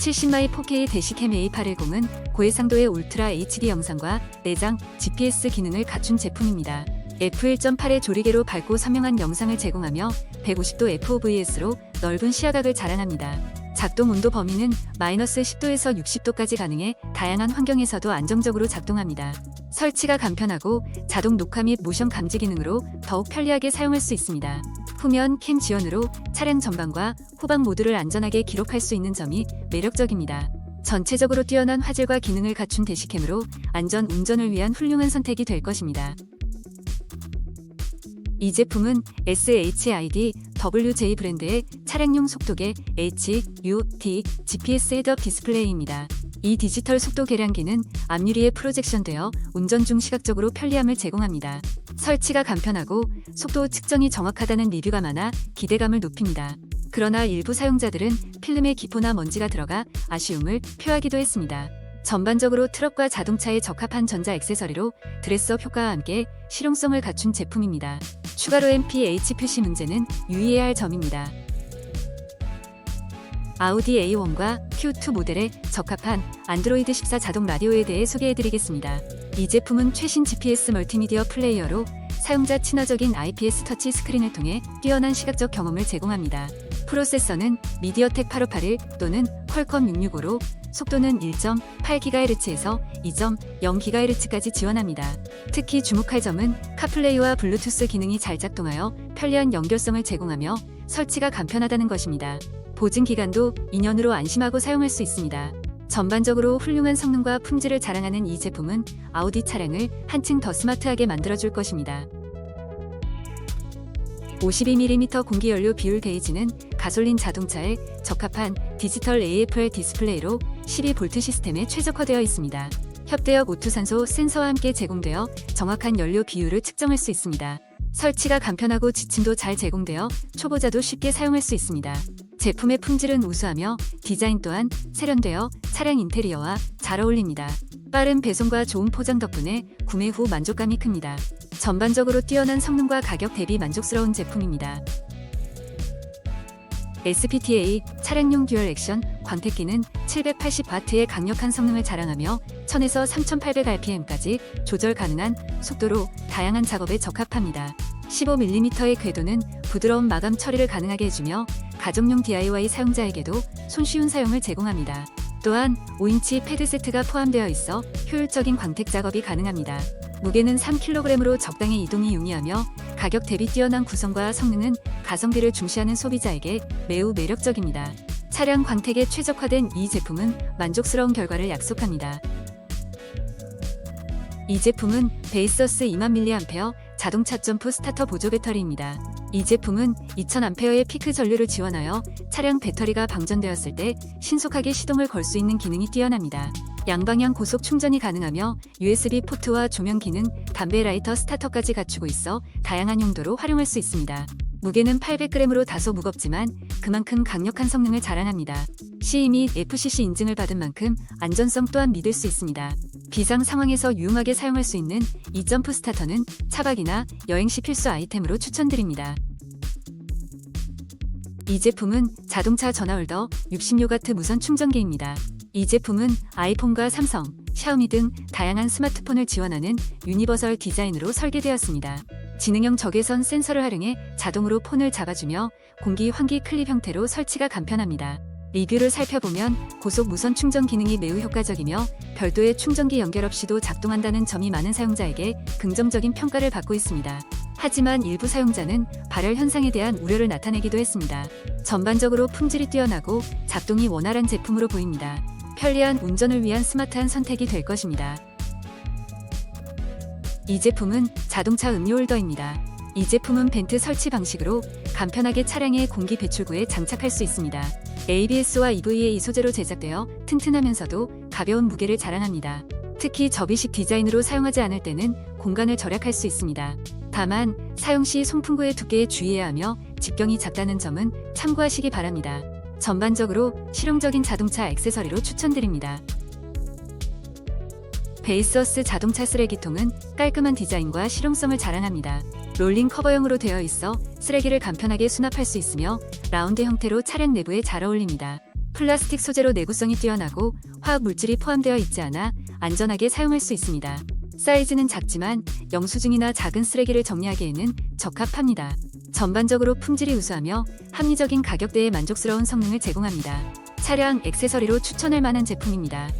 70마이 4K 대시캠 A810은 고해상도의 울트라 HD 영상과 내장 GPS 기능을 갖춘 제품입니다. f1.8의 조리개로 밝고 선명한 영상을 제공하며 150도 FOVS로 넓은 시야각을 자랑합니다. 작동 온도 범위는 마이너스 10도에서 60도까지 가능해 다양한 환경에서도 안정적으로 작동합니다. 설치가 간편하고 자동 녹화 및 모션 감지 기능으로 더욱 편리하게 사용할 수 있습니다. 후면 캠 지원으로 차량 전방과 후방 모두를 안전하게 기록할 수 있는 점이 매력적입니다. 전체적으로 뛰어난 화질과 기능을 갖춘 대시캠으로 안전 운전을 위한 훌륭한 선택이 될 것입니다. 이 제품은 SHID WJ 브랜드의 차량용 속도계 HUD GPS 헤드업 디스플레이입니다. 이 디지털 속도 계량기는 앞유리에 프로젝션되어 운전 중 시각적으로 편리함을 제공합니다. 설치가 간편하고 속도 측정이 정확하다는 리뷰가 많아 기대감을 높입니다. 그러나 일부 사용자들은 필름에 기포나 먼지가 들어가 아쉬움을 표하기도 했습니다. 전반적으로 트럭과 자동차에 적합한 전자 액세서리로 드레스업 효과와 함께 실용성을 갖춘 제품입니다. 추가로 MPH 표시 문제는 유의해야 할 점입니다. 아우디 A1과 Q2 모델에 적합한 안드로이드 14 자동 라디오에 대해 소개해드리겠습니다. 이 제품은 최신 GPS 멀티미디어 플레이어로 사용자 친화적인 IPS 터치 스크린을 통해 뛰어난 시각적 경험을 제공합니다. 프로세서는 미디어텍 8581 또는 퀄컴 665로 속도는 1.8GHz에서 2.0GHz까지 지원합니다. 특히 주목할 점은 카플레이와 블루투스 기능이 잘 작동하여 편리한 연결성을 제공하며 설치가 간편하다는 것입니다. 보증 기간도 2년으로 안심하고 사용할 수 있습니다. 전반적으로 훌륭한 성능과 품질을 자랑하는 이 제품은 아우디 차량을 한층 더 스마트하게 만들어줄 것입니다. 52mm 공기연료 비율 게이지는 가솔린 자동차에 적합한 디지털 AFR 디스플레이로 12V 시스템에 최적화되어 있습니다. 협대역 오투산소 센서와 함께 제공되어 정확한 연료 비율을 측정할 수 있습니다. 설치가 간편하고 지침도 잘 제공되어 초보자도 쉽게 사용할 수 있습니다. 제품의 품질은 우수하며 디자인 또한 세련되어 차량 인테리어와 잘 어울립니다. 빠른 배송과 좋은 포장 덕분에 구매 후 만족감이 큽니다. 전반적으로 뛰어난 성능과 가격 대비 만족스러운 제품입니다. SPTA 차량용 듀얼 액션 광택기는 780W의 강력한 성능을 자랑하며 1000에서 3800rpm까지 조절 가능한 속도로 다양한 작업에 적합합니다. 15mm의 궤도는 부드러운 마감 처리를 가능하게 해주며 가정용 DIY 사용자에게도 손쉬운 사용을 제공합니다. 또한 5인치 패드 세트가 포함되어 있어 효율적인 광택 작업이 가능합니다. 무게는 3kg으로 적당히 이동이 용이하며 가격 대비 뛰어난 구성과 성능은 가성비를 중시하는 소비자에게 매우 매력적입니다. 차량 광택에 최적화된 이 제품은 만족스러운 결과를 약속합니다. 이 제품은 베이서스 2만 mAh 자동차 점프 스타터 보조 배터리입니다. 이 제품은 2000A의 피크 전류를 지원하여 차량 배터리가 방전되었을 때 신속하게 시동을 걸 수 있는 기능이 뛰어납니다. 양방향 고속 충전이 가능하며 USB 포트와 조명 기능, 담배 라이터 스타터까지 갖추고 있어 다양한 용도로 활용할 수 있습니다. 무게는 800g으로 다소 무겁지만 그만큼 강력한 성능을 자랑합니다. CE 및 FCC 인증을 받은 만큼 안전성 또한 믿을 수 있습니다. 비상 상황에서 유용하게 사용할 수 있는 이 점프 스타터는 차박이나 여행 시 필수 아이템으로 추천드립니다. 이 제품은 자동차 전화홀더 60W 무선 충전기입니다. 이 제품은 아이폰과 삼성, 샤오미 등 다양한 스마트폰을 지원하는 유니버설 디자인으로 설계되었습니다. 지능형 적외선 센서를 활용해 자동으로 폰을 잡아주며 공기 환기 클립 형태로 설치가 간편합니다. 리뷰를 살펴보면 고속 무선 충전 기능이 매우 효과적이며 별도의 충전기 연결 없이도 작동한다는 점이 많은 사용자에게 긍정적인 평가를 받고 있습니다. 하지만 일부 사용자는 발열 현상에 대한 우려를 나타내기도 했습니다. 전반적으로 품질이 뛰어나고 작동이 원활한 제품으로 보입니다. 편리한 운전을 위한 스마트한 선택이 될 것입니다. 이 제품은 자동차 음료 홀더입니다. 이 제품은 벤트 설치 방식으로 간편하게 차량의 공기 배출구에 장착할 수 있습니다. ABS와 EVA 소재로 제작되어 튼튼하면서도 가벼운 무게를 자랑합니다. 특히 접이식 디자인으로 사용하지 않을 때는 공간을 절약할 수 있습니다. 다만 사용 시 송풍구의 두께에 주의해야 하며 직경이 작다는 점은 참고하시기 바랍니다. 전반적으로 실용적인 자동차 액세서리로 추천드립니다. 베이서스 자동차 쓰레기통은 깔끔한 디자인과 실용성을 자랑합니다. 롤링 커버형으로 되어 있어 쓰레기를 간편하게 수납할 수 있으며 라운드 형태로 차량 내부에 잘 어울립니다. 플라스틱 소재로 내구성이 뛰어나고 화학 물질이 포함되어 있지 않아 안전하게 사용할 수 있습니다. 사이즈는 작지만 영수증이나 작은 쓰레기를 정리하기에는 적합합니다. 전반적으로 품질이 우수하며 합리적인 가격대에 만족스러운 성능을 제공합니다. 차량 액세서리로 추천할 만한 제품입니다.